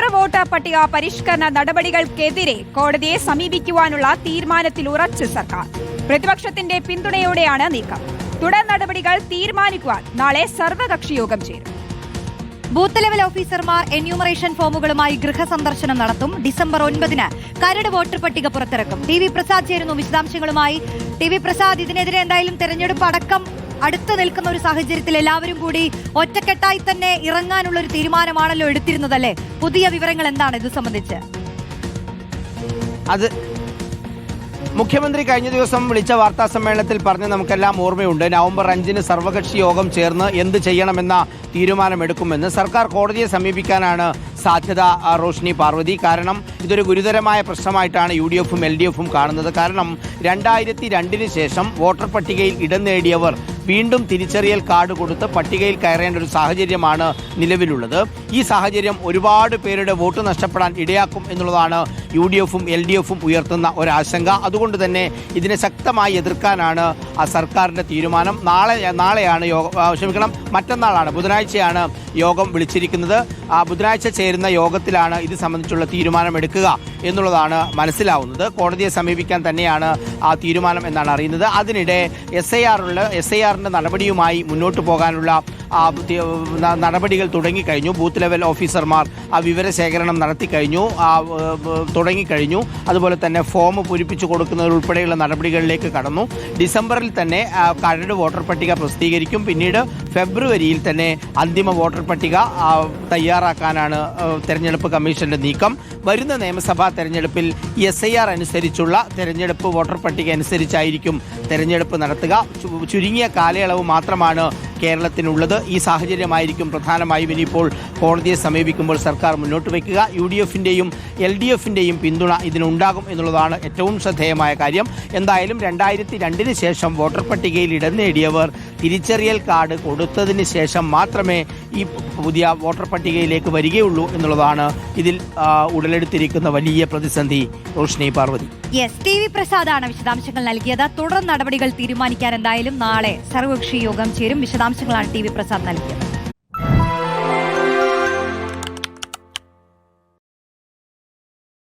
തീവ്ര വോട്ടർ പട്ടിക പരിഷ്കരണ നടപടികൾക്കെതിരെ കോടതിയെ സമീപിക്കുവാനുള്ള തീരുമാനത്തിൽ ഉറച്ച് സർക്കാർ. പ്രതിപക്ഷത്തിന്റെ പിന്തുണയോടെയാണ് നീക്കം. തുടർ നടപടികൾ തീരുമാനിക്കുവാൻ നാളെ സർവകക്ഷി യോഗം ചേരും. ബൂത്ത് ലെവൽ ഓഫീസർമാർ എന്യൂമറേഷൻ ഫോമുകളുമായി ഗൃഹസന്ദർശനം നടത്തും. ഡിസംബർ ഒൻപതിന് കരട് വോട്ടർ പട്ടിക പുറത്തിറക്കും. ടി വി പ്രസാദ് ചേരുന്നു വിശദാംശങ്ങളുമായി. ടി വി പ്രസാദ് ഇതിനെതിരെ എന്തായാലും തെരഞ്ഞെടുപ്പ് അടക്കം അടുത്ത് നിൽക്കുന്ന ഒരു സാഹചര്യത്തിൽ എല്ലാവരും കൂടി ഒറ്റക്കെട്ടായി തന്നെ ഇറങ്ങാനുള്ള ഒരു തീരുമാനമാണല്ലോ എടുത്തിരുന്നതല്ലേ പുതിയ വിവരങ്ങൾ എന്താണ് ഇത് സംബന്ധിച്ച്? അത് മുഖ്യമന്ത്രി കഴിഞ്ഞ ദിവസം വിളിച്ച വാർത്താ സമ്മേളനത്തിൽ പറഞ്ഞ് നമുക്കെല്ലാം ഓർമ്മയുണ്ട്. നവംബർ അഞ്ചിന് സർവകക്ഷി യോഗം ചേർന്ന് എന്ത് ചെയ്യണമെന്ന തീരുമാനമെടുക്കുമെന്ന് സർക്കാർ കോടതിയെ സമീപിക്കാനാണ് സാധ്യത റോഷ്നി പാർവതി. കാരണം ഇതൊരു ഗുരുതരമായ പ്രശ്നമായിട്ടാണ് യു ഡി എഫും എൽ ഡി എഫും കാണുന്നത്. കാരണം രണ്ടായിരത്തി രണ്ടിന് ശേഷം വോട്ടർ പട്ടികയിൽ ഇടം നേടിയവർ വീണ്ടും തിരിച്ചറിയൽ കാർഡ് കൊടുത്ത് പട്ടികയിൽ കയറേണ്ട ഒരു സാഹചര്യമാണ് നിലവിലുള്ളത്. ഈ സാഹചര്യം ഒരുപാട് പേരുടെ വോട്ട് നഷ്ടപ്പെടാൻ ഇടയാക്കും എന്നുള്ളതാണ് യു ഡി എഫും എൽ ഡി എഫും ഉയർത്തുന്ന ഒരാശങ്ക. അതുകൊണ്ട് തന്നെ ഇതിനെ ശക്തമായി എതിർക്കാനാണ് ആ സർക്കാരിന്റെ തീരുമാനം. നാളെ നാളെയാണ് യോഗം ക്ഷമിക്കണം മറ്റന്നാളാണ് ബുധനാഴ്ചയാണ് യോഗം വിളിച്ചിരിക്കുന്നത്. ബുധനാഴ്ച ചേരുന്ന യോഗത്തിലാണ് ഇത് സംബന്ധിച്ചുള്ള തീരുമാനം എടുക്കുക എന്നുള്ളതാണ് മനസ്സിലാവുന്നത്. കോടതിയെ സമീപിക്കാൻ തന്നെയാണ് ആ തീരുമാനം എന്നാണ് അറിയുന്നത്. അതിനിടെ എസ് ഐ ആറുള്ള എസ് ഐ ആറിന്റെ നടപടിയുമായി മുന്നോട്ട് പോകാനുള്ള നടപടികൾ തുടങ്ങിക്കഴിഞ്ഞു. ബൂത്ത് ലെവൽ ഓഫീസർമാർ ആ വിവരശേഖരണം നടത്തിക്കഴിഞ്ഞു. തുടങ്ങിക്കഴിഞ്ഞു. അതുപോലെ തന്നെ ഫോം പൂരിപ്പിച്ചു കൊടുക്കുന്നതുൾപ്പെടെയുള്ള നടപടികളിലേക്ക് കടന്നു. ഡിസംബറിൽ തന്നെ കരട് വോട്ടർ പട്ടിക പ്രസിദ്ധീകരിക്കും. പിന്നീട് ഫെബ്രുവരിയിൽ തന്നെ അന്തിമ വോട്ടർ പട്ടിക ആ, തയ്യാറാക്കാനാണ് തെരഞ്ഞെടുപ്പ് കമ്മീഷന്റെ നീക്കം. വരുന്ന നിയമസഭാ തെരഞ്ഞെടുപ്പിൽ എസ് ഐ ആർ അനുസരിച്ചുള്ള തെരഞ്ഞെടുപ്പ് വോട്ടർ പട്ടിക അനുസരിച്ചായിരിക്കും തെരഞ്ഞെടുപ്പ് നടത്തുക. ചുരുങ്ങിയ കാലയളവ് മാത്രമാണ് കേരളത്തിനുള്ളത് ഈ സാഹചര്യമായിരിക്കും പ്രധാനമായും. ഇനിയിപ്പോൾ കോടതിയെ സമീപിക്കുമ്പോൾ സർക്കാർ മുന്നോട്ട് വയ്ക്കുക. യു ഡി എഫിന്റെയും എൽ ഡി എഫിന്റെയും പിന്തുണ ഇതിനുണ്ടാകും എന്നുള്ളതാണ് ഏറ്റവും ശ്രദ്ധേയമായ കാര്യം. എന്തായാലും രണ്ടായിരത്തി രണ്ടിന് ശേഷം വോട്ടർ പട്ടികയിൽ ഇടം നേടിയവർ തിരിച്ചറിയൽ കാർഡ് കൊടുത്തതിന് ശേഷം മാത്രമേ ഈ പുതിയ വോട്ടർ പട്ടികയിലേക്ക് വരികയുള്ളൂ എന്നുള്ളതാണ് ഇതിൽ ഉടലെടുത്തിരിക്കുന്ന വലിയ പ്രതിസന്ധി. Roshni Parvathi. S T V പ്രസാദാണ് വിശദാംശങ്ങൾ നൽകിയത്. തുടർ നടപടികൾ തീരുമാനിക്കാൻ എന്തായാലും നാളെ സർവകക്ഷി യോഗം ചേരും. വിശദാംശങ്ങളാണ് ടി വി പ്രസാദ് നൽകിയത്.